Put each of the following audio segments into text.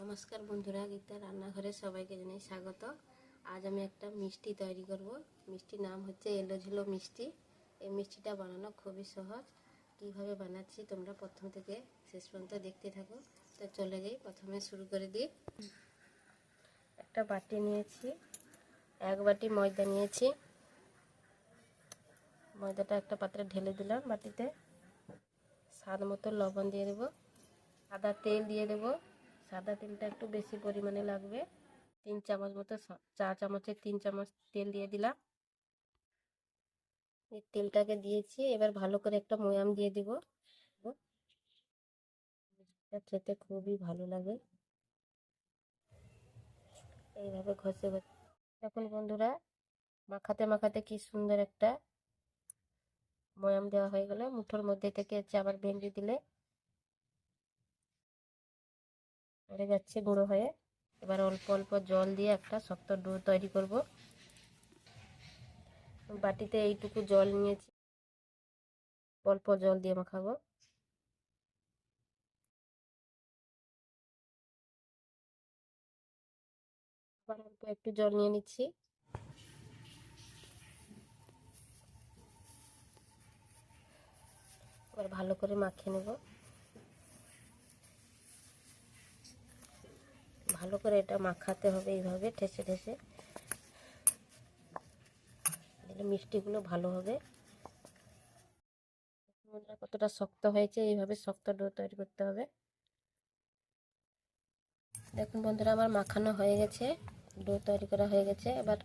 নমস্কার বন্ধুরা, গীতা রান্নাঘরে সবাইকে জানাই স্বাগত। আজ আমি একটা মিষ্টি তৈরি করব। মিষ্টির নাম হচ্ছে এলো ঝিলো মিষ্টি। এই মিষ্টিটা বানানো খুবই সহজ। কীভাবে বানাচ্ছি তোমরা প্রথম থেকে শেষ পর্যন্ত দেখতে থাকো। তো চলে যাই, প্রথমে শুরু করে দিই। একটা বাটি নিয়েছি, এক বাটি ময়দা নিয়েছি। ময়দাটা একটা পাত্রে ঢেলে দিলাম বাটিতে। স্বাদ মতো লবণ দিয়ে দেবো। আদা তেল দিয়ে দেবো। সাদা তেলটা একটু বেশি পরিমাণে লাগবে। তিন চামচ মতো চা চামচের তিন চামচ তেল দিয়ে দিলাম। এই তেলটাকে দিয়েছি, এবার ভালো করে একটা ময়াম দিয়ে দিব। খেতে খুবই ভালো লাগে। এইভাবে ঘষে ঘষে। দেখুন বন্ধুরা, মাখাতে মাখাতে কি সুন্দর একটা ময়াম দেওয়া হয়ে গেল। মুঠোর মধ্যে থেকে আবার ভেঙে দিলে পড়ে যাচ্ছে গুঁড়ো হয়ে। এবার অল্প অল্প জল দিয়ে একটা শক্ত ডো তৈরি করব। বাটিতে এইটুকু জল নিয়েছি। অল্প জল দিয়ে মাখাবো। আবার অল্প একটু জল নিয়ে নিচ্ছি। এবার ভালো করে মাখিয়ে নেব। ভালো করে এটা মাখাতে হবে এইভাবে, ঠেসে ঠেসে। মিষ্টিগুলো ভালো হবে। কতটা শক্ত হয়েছে, এইভাবে শক্ত ডো তৈরি করতে হবে। দেখুন বন্ধুরা, আমার মাখানো হয়ে গেছে, ডো তৈরি করা হয়ে গেছে। এবার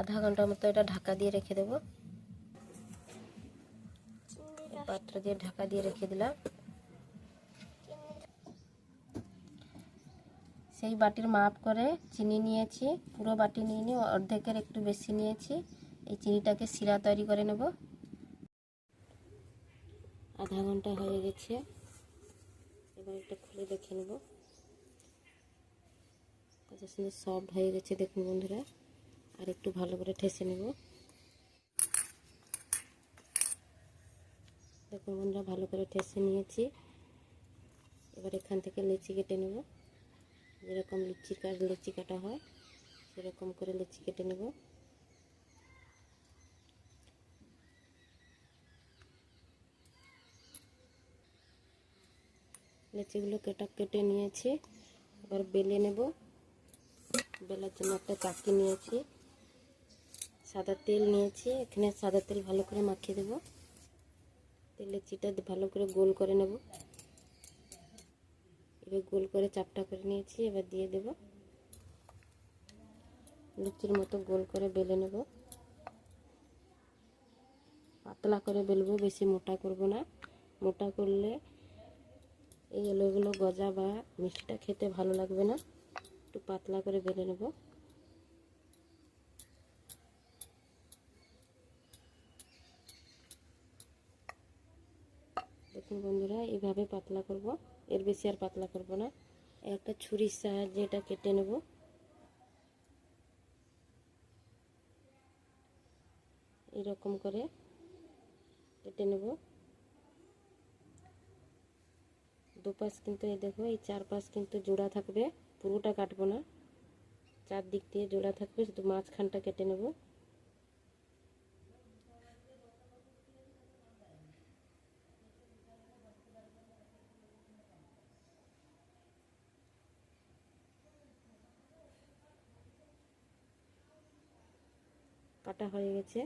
আধা ঘণ্টার মতো এটা ঢাকা দিয়ে রেখে দেবো। পাত্র দিয়ে ঢাকা দিয়ে রেখে দিলাম। সেই বাটির মাপ করে চিনি নিয়েছি, পুরো বাটি নিয়ে নিয়ে অর্ধেকের একটু বেশি নিয়েছি। এই চিনিটাকে শিরা তৈরি করে নেব। আধা ঘণ্টা হয়ে গেছে। এবার একটা খুলে দেখে নেব। কত সুন্দর সফট হয়ে গেছে দেখুন বন্ধুরা। আর একটু ভালো করে ঠেসে নেব। দেখুন বন্ধুরা, ভালো করে ঠেসে নিয়েছি। এবার এখান থেকে লেচি কেটে নেব। যেরকম লুচি লুচি কাটা হয়, সেরকম করে লুচি কেটে নেব। লুচিগুলো কেটা, কেটে নিয়েছি, এবার বেলে নেব। বেলার জন্য একটা চাকি নিয়েছি। সাদা তেল নিয়েছি, এখানে সাদা তেল ভালো করে মাখিয়ে দেব। তেলের চিটা ভালো করে গোল করে নেব। এবার গোল করে চাপটা করে নিয়েছি, এবার দিয়ে দেব। লুচির মতো গোল করে বেলে নেব। পাতলা করে বেলবো, বেশি মোটা করব না। মোটা করলে এই এলোগুলো গজা বা মিষ্টিটা খেতে ভালো লাগবে না। একটু পাতলা করে বেলে নেব। দেখুন বন্ধুরা, এইভাবে পাতলা করব। এর বেশি আর পাতলা করব না। একটা ছুরির সাহায্যে এটা কেটে নেব। এরকম করে কেটে নেব। দুপাশ কিন্তু এই দেখো, এই চারপাশ কিন্তু জোড়া থাকবে, পুরোটা কাটবো না। চারদিক দিয়ে জোড়া থাকবে, শুধু মাঝখানটা কেটে নেব। কাটা হয়ে গেছে।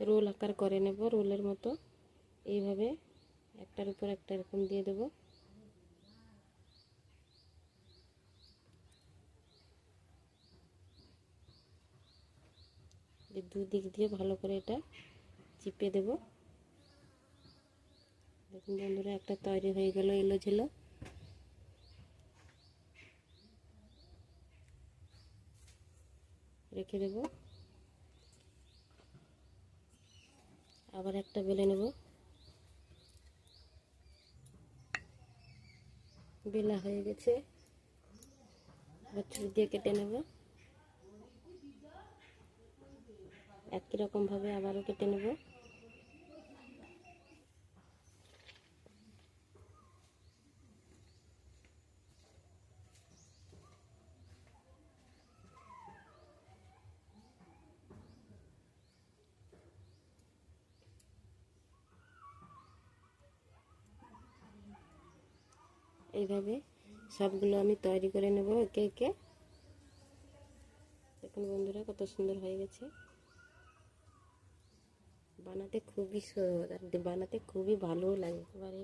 রোল আকার করে নেব, রোলের মতো। এইভাবে একটার উপর একটা এরকম দিয়ে দেব। দুদিক দিয়ে ভালো করে এটা চিপে দেব। দেখুন বন্ধুরা, একটা তৈরি হয়ে গেল এলো ঝেলো রেখে দেব। আবার একটা বেলে নেব। বেলা হয়ে গেছে। ছুরি দিয়ে কেটে নেব। একই রকম ভাবে আবারও কেটে নেব। এইভাবে সবগুলো আমি তৈরি করে নেব একে একে। দেখুন বন্ধুরা কত সুন্দর হয়ে গেছে। বানাতে খুবই বানাতে খুবই ভালোও লাগে এবারে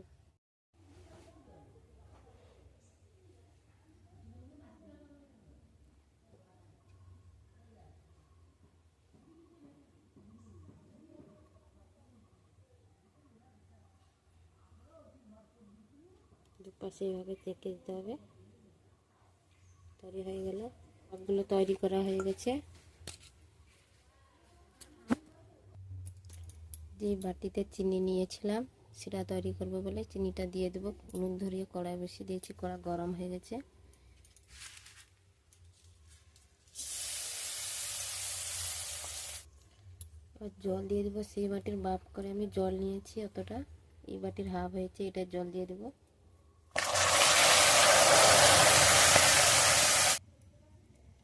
দুপাশে এইভাবে চেকে দিতে হবে। তৈরি হয়ে গেল। সবগুলো তৈরি করা হয়ে গেছে। যে বাটিতে চিনি নিয়েছিলাম, সেটা তৈরি করব বলে চিনিটা দিয়ে দেবো। নুন ধরিয়ে কড়াই বসিয়ে দিয়েছি, কড়া গরম হয়ে গেছে। জল দিয়ে দেবো। সেই বাটির বাপ করে আমি জল নিয়েছি, অতটা। এই বাটির হাফ হয়েছে, এটা জল দিয়ে দেবো।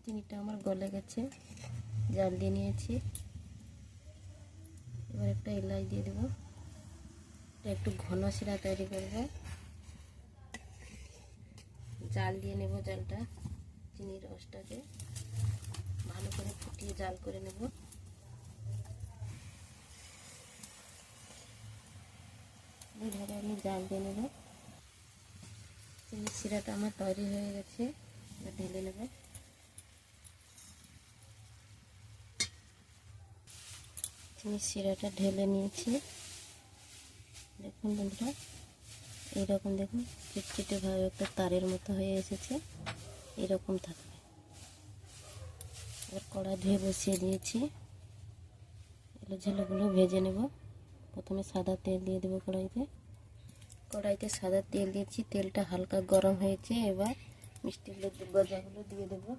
চিনিটা আমার গলে গেছে। জাল দিয়ে নিয়েছি। এবার একটা এলাচ দিয়ে দেবো। এটা একটু ঘন শিরা তৈরি করব। জাল দিয়ে নেব জালটা, চিনির রসটাকে। ভালো করে ফুটিয়ে জাল করে নেব। এইভাবে আমি জাল দিয়ে নেব। চিনির শিরাটা আমার তৈরি হয়ে গেছে। ঢেলে নেব। চিনির শিরাটা ঢেলে নিয়েছি। দেখুন বন্ধুরা, এইরকম দেখুন চিটচিটে ভাবে একটা তারের মতো হয়ে এসেছে, এরকম থাকবে। এবার কড়া ধুয়ে বসিয়ে দিয়েছি। এগুলো ঝেলেগুলো ভেজে নেব। প্রথমে সাদা তেল দিয়ে দেবো কড়াইতে। কড়াইতে সাদা তেল দিয়েছি, তেলটা হালকা গরম হয়েছে, এবার মিষ্টিগুলো গজাগুলো দিয়ে দেবো।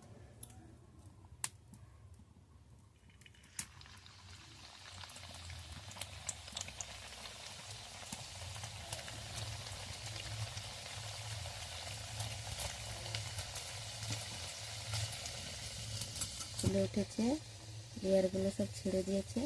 ফুলে উঠেছে লেয়ারগুলো সব ছেড়ে দিয়েছে।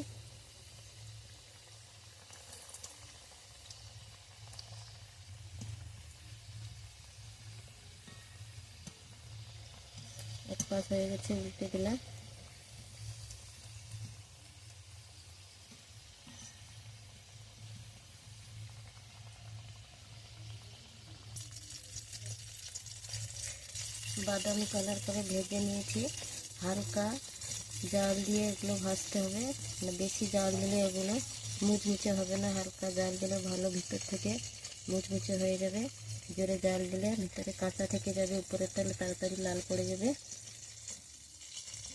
এক পাশ হয়ে গেছে, উল্টে দিলাম। বাদামি কালার করে ভেজে নিয়েছি। হালকা জাল দিয়ে এগুলো ভাজতে হবে। মানে বেশি জাল দিলে এগুলো মুচমুচে হবে না, হালকা জাল দিলে ভালো ভিতর থেকে মুচমুচে হয়ে যাবে। জোরে জাল দিলে ভিতরে কাঁচা থেকে যাবে, উপরের তাহলে তাড়াতাড়ি লাল পড়ে যাবে।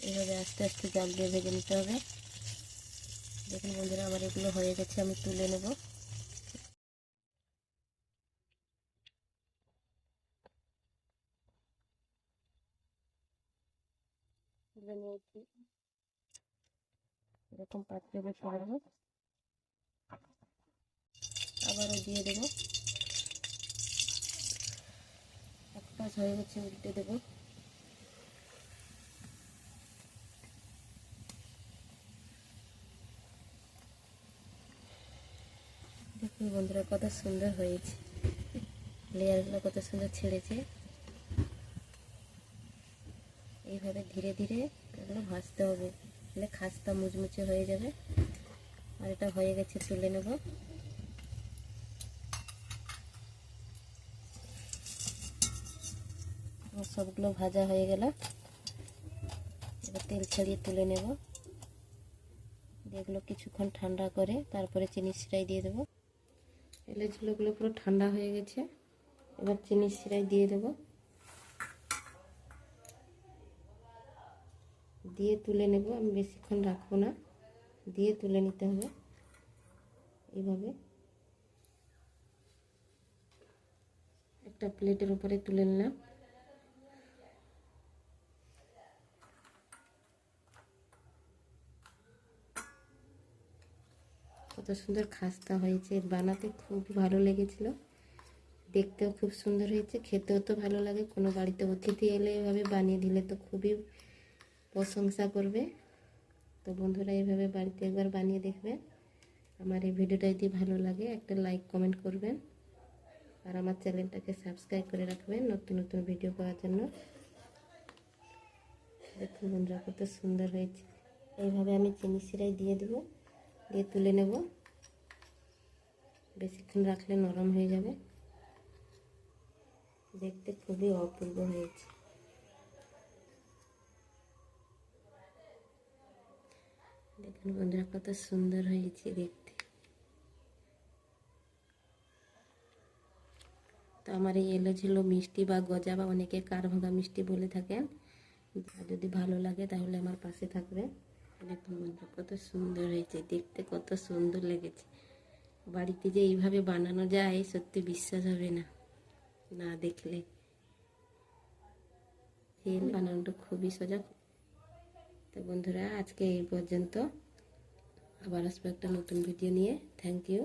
এভাবে আস্তে আস্তে জাল দিয়ে ভেজে নিতে হবে। দেখুন বন্ধুরা, আমার এগুলো হয়ে গেছে, আমি তুলে নেব। এরকম পাত্রে বসাবো আবারও দিয়ে দেবো এক পাশ হয়ে গেছে উল্টে দেবো দেখুন বন্ধুরা কত সুন্দর হয়েছে লেয়ারগুলো কত সুন্দর ছেড়েছে এইভাবে ধীরে ধীরে এগুলো ভাজতে হবে। তাহলে খাস্তা মুচমুচে হয়ে যাবে। আর এটা হয়ে গেছে তুলে নেব। সবগুলো ভাজা হয়ে গেল। এবার তেল ছাড়িয়ে তুলে নেব। এগুলো কিছুক্ষণ ঠান্ডা করে তারপরে চিনি সিরাই দিয়ে দেবো। এলেচগুলোগুলো পুরো ঠান্ডা হয়ে গেছে। এবার চিনি সিরাই দিয়ে দেবো। দিয়ে তুলে নেব, আমি বেশিক্ষণ রাখব না। দিয়ে তুলে নিতে হবে এইভাবে। একটা প্লেটের উপরে তুলে নিলাম। কত সুন্দর খাস্তা হয়েছে, বানাতে খুব ভালো লেগেছিল। দেখতেও খুব সুন্দর হয়েছে, খেতেও তো ভালো লাগে, কোনো বাড়িতে অতিথি এলে এভাবে বানিয়ে দিলে তো খুবই প্রশংসা করবে। তো বন্ধুরা, এইভাবে বাড়িতে একবার বানিয়ে দেখবেন। আমার এই ভিডিওটা যদি ভালো লাগে, একটা লাইক, কমেন্ট করবেন। আর আমার চ্যানেলটাকে সাবস্ক্রাইব করে রাখবেন নতুন নতুন ভিডিও পাওয়ার জন্য। দেখুন বন্ধুরা, কত সুন্দর হয়েছে। এইভাবে আমি চিনি সিরাই দিয়ে দেবো, দিয়ে তুলে নেব। বেশিক্ষণ রাখলে নরম হয়ে যাবে। দেখতে খুবই অপূর্ব হয়েছে। বন্ধুরা কত সুন্দর হয়েছে দেখতে। তো আমার এই এলো ছিল মিষ্টি বা গজা বা অনেকে কার ভাঙা মিষ্টি বলে থাকেন যদি ভালো লাগে তাহলে আমার পাশে থাকবে। দেখুন বন্ধুরা কত সুন্দর হয়েছে, দেখতে কত সুন্দর লেগেছে। বাড়িতে যে এইভাবে বানানো যায়, সত্যি বিশ্বাস হবে না না দেখলে। বানানোটা খুবই সোজা। তো বন্ধুরা, আজকে এই পর্যন্ত। আবার আসব একটা নতুন ভিডিও নিয়ে। Thank you